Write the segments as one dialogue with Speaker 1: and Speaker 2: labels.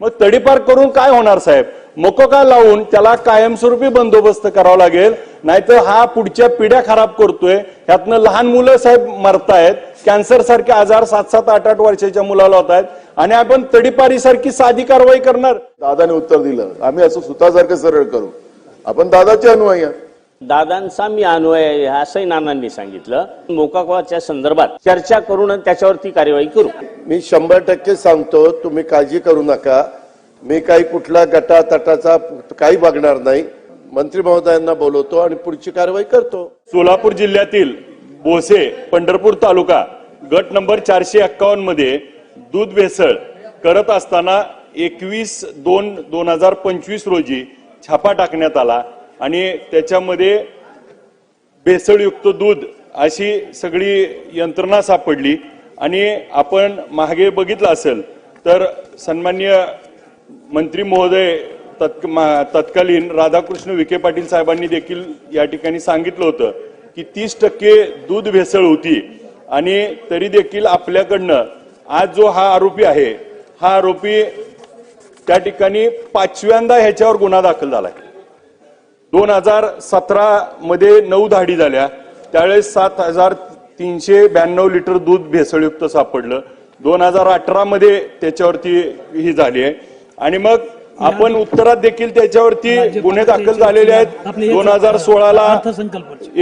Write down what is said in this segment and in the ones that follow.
Speaker 1: मग तडीपार करून काय होणार साहेब? मकोका लावून त्याला कायमस्वरूपी बंदोबस्त करावा लागेल? नाहीतर हा पुढच्या पिढ्या खराब करतोय. ह्यातनं लहान मुलं साहेब मरतायत. कॅन्सर सारखे आजार सात सात आठ आठ वर्षाच्या मुलाला होत आहेत आणि आपण तडीपारी सारखी साधी कारवाई करणार.
Speaker 2: दादाने उत्तर दिलं. आम्ही असं सुतासारखं सरळ करू. आपण दादाचे अनुयायी
Speaker 3: दादांचा मी अन्वय आहे असंही नानांनी सांगितलं. मोकाकवाच्या संदर्भात चर्चा करून आणि त्याच्यावरती कार्यवाही करू.
Speaker 2: मी शंभर टक्के सांगतो तुम्ही काळजी करू नका. मी काही कुठला गटा तटाचा काही बघणार नाही. मंत्री महोदयांना बोलवतो आणि पुढची कारवाई करतो.
Speaker 1: सोलापूर जिल्ह्यातील बोसे पंढरपूर तालुका गट नंबर चारशे एक्कावन्नमध्ये दूध भेसळ करत असताना एकवीस दोन दोन हजार पंचवीस रोजी छापा टाकण्यात आला. आणि त्याच्यामध्ये भेसळयुक्त दूध अशी सगळी यंत्रणा सापडली. आणि आपण मागे बघितलं असेल तर सन्मान्य मंत्री महोदय तत्क मा- तत्कालीन राधाकृष्ण विखे पाटील साहेबांनी देखील या ठिकाणी सांगितलं होतं की तीस टक्के दूध भेसळ होती. आणि तरी देखील आपल्याकडनं आज जो हा आरोपी आहे हा आरोपी त्या ठिकाणी पाचव्यांदा ह्याच्यावर गुन्हा दाखल झाला आहे दोन हजार सतरा मध्ये नऊ धाडी झाल्या. त्यावेळेस सात हजार तीनशे ब्याण्णव लिटर दूध भेसळयुक्त सापडलं. दोन हजार अठरा मध्ये त्याच्यावरती ही झाली आहे. आणि मग आपण उत्तरात देखील त्याच्यावरती गुन्हे दाखल झालेले आहेत. दोन हजार सोळाला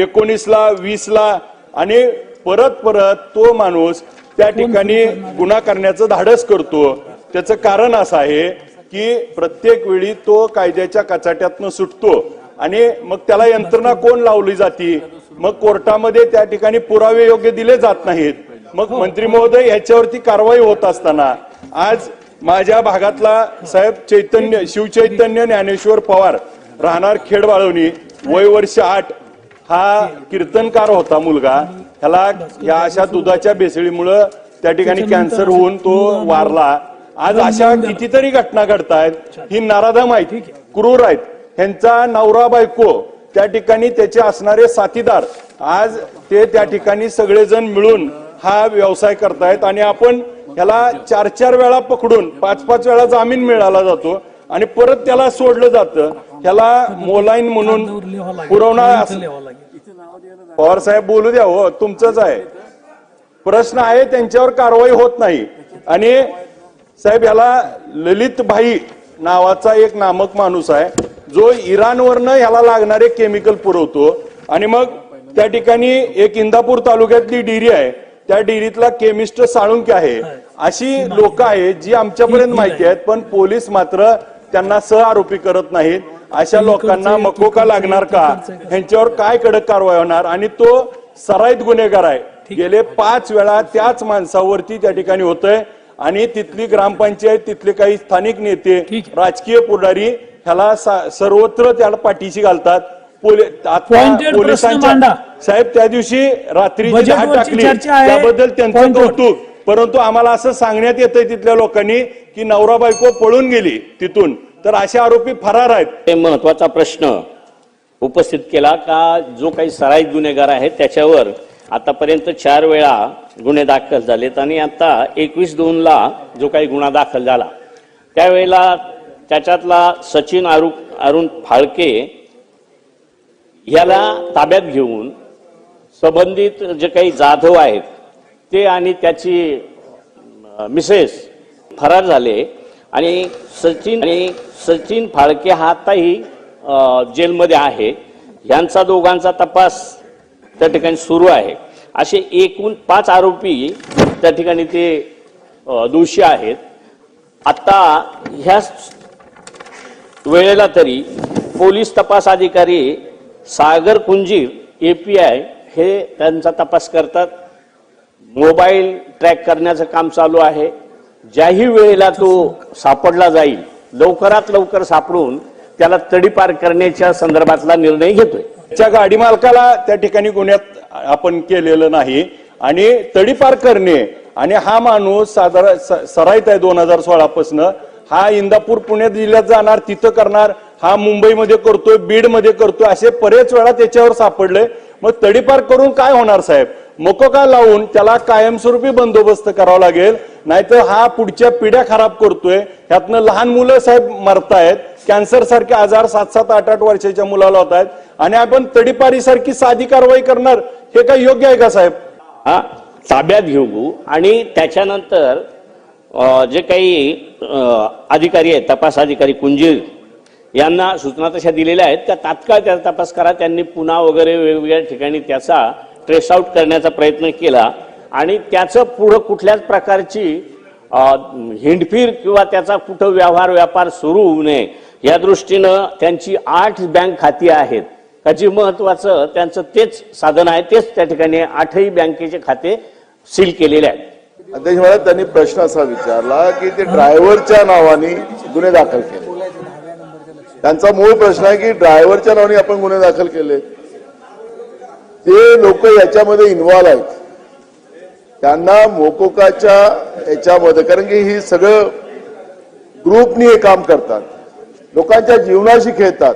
Speaker 1: एकोणीसला वीसला आणि परत परत तो माणूस त्या ठिकाणी गुन्हा करण्याचं धाडस करतो. त्याचं कारण असं आहे की प्रत्येक वेळी तो कायद्याच्या कचाट्यातनं सुटतो. आणि मग त्याला यंत्रणा कोण लावली जाती? मग कोर्टामध्ये त्या ठिकाणी पुरावे योग्य दिले जात नाहीत. मग मंत्री महोदय ह्याच्यावरती कारवाई होत असताना आज माझ्या भागातला साहेब चैतन्य शिवचैतन्य ज्ञानेश्वर पवार राहणार खेड बाळवणी वय वर्ष आठ. हा कीर्तनकार होता मुलगा. ह्याला या अशा दुधाच्या बेसळीमुळं त्या ठिकाणी कॅन्सर होऊन तो वारला. आज अशा कितीतरी घटना घडतायत. ही नाराधम आहेत क्रूर आहेत. ह्यांचा नवरा बायको त्या ठिकाणी त्याचे असणारे साथीदार आज ते त्या ठिकाणी सगळेजण मिळून हा व्यवसाय करतायत आणि आपण ह्याला चार चार वेळा पकडून पाच पाच वेळा जामीन मिळाला जातो आणि परत त्याला सोडलं जातं. ह्याला मोलाईन म्हणून पुरवणा असं- पवार साहेब बोलू द्या हो तुमचंच आहे. प्रश्न आहे त्यांच्यावर कारवाई होत नाही. आणि साहेब याला ललित भाई नावाचा एक नामक माणूस आहे. जो इराणवरनं ह्याला लागणारे केमिकल पुरवतो आणि मग त्या ठिकाणी एक इंदापूर तालुक्यातली डेअरी आहे. त्या डेअरीतला केमिस्ट साळुंके आहे. अशी लोक आहेत जी आमच्यापर्यंत माहिती आहेत पण पोलीस मात्र त्यांना सह आरोपी करत नाहीत. अशा लोकांना मकोका लागणार का? ह्यांच्यावर काय कडक कारवाई होणार? आणि तो सराईत गुन्हेगार आहे. गेले पाच वेळा त्याच माणसावरती त्या ठिकाणी होतंय. आणि तिथली ग्रामपंचायत तिथले काही स्थानिक नेते राजकीय पुढारी ह्याला सर्वत्र त्याला पाठीशी घालतात पोली- आता
Speaker 4: Pointed प्रश्न मांडा.
Speaker 1: साहेब त्या दिवशी रात्री टाकली. त्याबद्दल त्यांचं. कौतुक परंतु आम्हाला असं सांगण्यात येतंय तिथल्या लोकांनी की नवरा बायको पळून गेली तिथून तर असे आरोपी फरार आहेत
Speaker 3: महत्त्वाचा प्रश्न उपस्थित केला का जो काही सराईत गुन्हेगार आहे त्याच्यावर आतापर्यंत चार वेळा गुन्हे दाखल झालेत आणि आता एकवीस दोनला जो काही गुन्हा दाखल झाला त्यावेळेला त्याच्यातला सचिन अरु अरुण फाळके ह्याला ताब्यात घेऊन संबंधित जे काही जाधव आहेत ते आणि त्याची मिसेस फरार झाले. आणि सचिन आणि सचिन फाळके हा आताही जेलमध्ये आहे. यांचा दोघांचा तपास त्या ठिकाणी सुरू आहे. असे एकूण पाच आरोपी त्या ठिकाणी ते दोषी आहेत. आता ह्या वेळेला तरी पोलीस तपास अधिकारी सागर कुंजीर आय हे त्यांचा तपास करतात. मोबाईल ट्रॅक करण्याचं काम चालू आहे. ज्याही वेळेला तो सापडला जाईल लवकरात लवकर सापडून त्याला तडीपार करण्याच्या संदर्भातला निर्णय घेतोय.
Speaker 1: त्या गाडी मालकाला त्या ठिकाणी गुन्ह्यात आपण केलेलं नाही आणि तडीपार करणे आणि हा माणूस साधारण स- सराईत आहे दोन हजार सोळापासनं हा इंदापूर पुणे जिल्ह्यात जाणार तिथं करणार हा मुंबईमध्ये करतोय बीडमध्ये करतोय असे बरेच वेळा त्याच्यावर सापडले मग तडीपार करून काय होणार साहेब? मोकोका लावून त्याला कायमस्वरूपी बंदोबस्त करावा लागेल? नाहीतर हा पुढच्या पिढ्या खराब करतोय. ह्यातनं लहान मुलं साहेब मरतायत कॅन्सर सारखे आजार सात सात आठ आठ वर्षाच्या मुलाला होत आहेत आणि आपण तडीपारी सारखी साधी कारवाई करणार हे काय योग्य आहे का साहेब?
Speaker 3: हा ताब्यात घेऊ. आणि त्याच्यानंतर जे काही अधिकारी आहेत तपास अधिकारी कुंजीर यांना सूचना तशा दिलेल्या आहेत त्या तात्काळ त्याचा तपास करा त्यांनी पुन्हा वगैरे वेगवेगळ्या ठिकाणी त्याचा ट्रेस आउट करण्याचा प्रयत्न केला. आणि त्याचं पुढं कुठल्याच प्रकारची हिंडफीर हिंडफिर किंवा त्याचा कुठं व्यवहार व्यापार सुरू होऊ नये या दृष्टीनं त्यांची आठ बँक खाती आहेत. त्याची महत्वाचं त्यांचं तेच साधन आहे तेच त्या ठिकाणी आठही बँकेचे खाते सील केलेले आहेत.
Speaker 2: अध्यक्ष मला त्यांनी प्रश्न असा विचारला की ते ड्रायव्हरच्या नावाने गुन्हे दाखल केले. त्यांचा मूळ प्रश्न आहे की ड्रायव्हरच्या नावाने आपण गुन्हे दाखल केले. ते लोक याच्यामध्ये इन्व्हॉल्व आहेत. त्यांना मोकोकाच्या याच्यामध्ये कारण की ही सगळं ग्रुपनी हे काम करतात. लोकांच्या जीवनाशी खेळतात.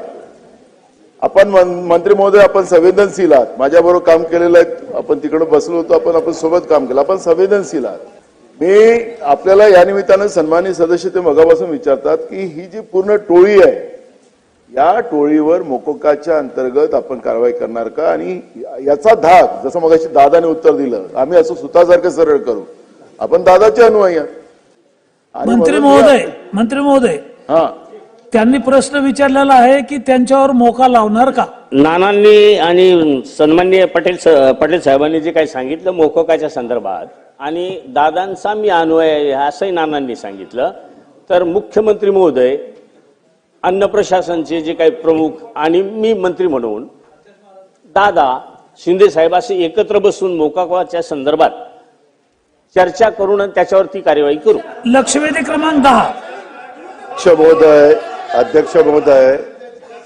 Speaker 2: आपण मंत्री महोदय आपण संवेदनशील आहात. माझ्याबरोबर काम केलेलं आहे. आपण तिकडे बसलो होतो आपण आपण सोबत काम केलं. आपण संवेदनशील आहात. मी आपल्याला या निमित्तानं सन्मानित सदस्य ते मगापासून विचारतात की ही जी पूर्ण टोळी आहे या टोळीवर मोकोकाच्या अंतर्गत आपण कारवाई करणार का? आणि याचा धाक जसं मगाशी दादाने उत्तर दिलं आम्ही असं सुतासारखं सरळ करू. आपण दादाचे अनुयायी
Speaker 4: मंत्री महोदय मंत्री महोदय
Speaker 2: हा.
Speaker 4: त्यांनी प्रश्न विचारलेला आहे की त्यांच्यावर मोका लावणार का?
Speaker 3: नानांनी आणि सन्माननीय पटेल पटेल साहेबांनी जे काही सांगितलं मोकोकाच्या संदर्भात आणि दादांचा मी अनुयायी आहे असंही नानांनी सांगितलं. तर मुख्यमंत्री महोदय अन्न प्रशासनचे जे काही प्रमुख आणि मी मंत्री म्हणून दादा शिंदे साहेब असे एकत्र बसून मोकाकाच्या संदर्भात चर्चा करून त्याच्यावरती कार्यवाही करू.
Speaker 4: लक्षवेधी क्रमांक दहा.
Speaker 2: महोदय अध्यक्ष महोदय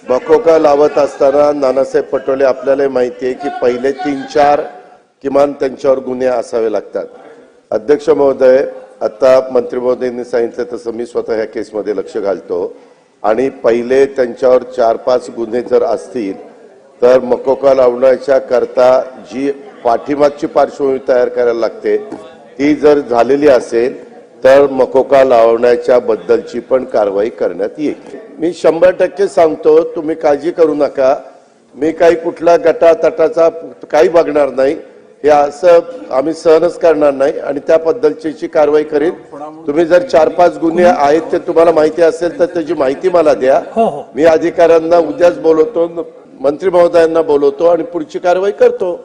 Speaker 2: बकोका लावत असताना नानासाहेब पटोले आपल्याला माहिती आहे की पहिले तीन चार किमान त्यांच्यावर गुन्हे असावे लागतात. अध्यक्ष महोदय आता मंत्री महोदयांनी सांगितलं तसं मी स्वतः ह्या केसमध्ये लक्ष घालतो. आणि पहिले त्यांच्यावर चार पाच गुन्हे जर असतील तर मकोका लावण्याच्या करता जी पाठीमागची पार्श्वभूमी तयार करायला लागते ती जर झालेली असेल तर मकोका लावण्याच्या बद्दलची पण कारवाई करण्यात येईल. मी शंभर टक्के सांगतो तुम्ही काळजी करू नका. मी काही कुठला गटा तटाचा काही बघणार नाही. हे असं आम्ही सहनच करणार नाही आणि त्या पद्धतीची कारवाई करेन. तुम्ही जर चार पाच गुन्हे आहेत ते तुम्हाला माहिती असेल तर त्याची माहिती मला द्या.
Speaker 4: हो हो.
Speaker 2: मी अधिकाऱ्यांना उद्याच बोलवतो मंत्री महोदयांना बोलवतो आणि पुढची कारवाई करतो.